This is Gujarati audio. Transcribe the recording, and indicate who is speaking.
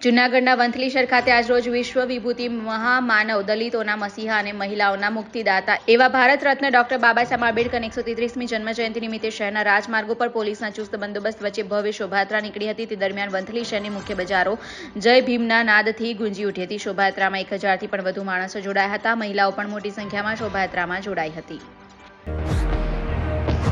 Speaker 1: જૂનાગઢના વંથલીસર ખાતે આજરોજ વિશ્વ વિભૂતિ મહામાનવ દલિતોના મસીહા અને મહિલાઓના મુક્તિદાતા એવા ભારત રત્ન ડોક્ટર બાબા સાહેબ આંબેડકરની એકસો તેત્રીસમી જન્મજયંતિ નિમિત્તે શહેરના રાજમાર્ગો પર પોલીસના ચુસ્ત બંદોબસ્ત વચ્ચે ભવ્ય શોભાયાત્રા નીકળી હતી. તે દરમિયાન વંથલી શહેરની મુખ્ય બજારો જય ભીમના નાદથી ગુંજી ઉઠી હતી. શોભાયાત્રામાં એક હજારથી પણ વધુ માણસો જોડાયા હતા. મહિલાઓ પણ મોટી સંખ્યામાં શોભાયાત્રામાં જોડાઈ હતી.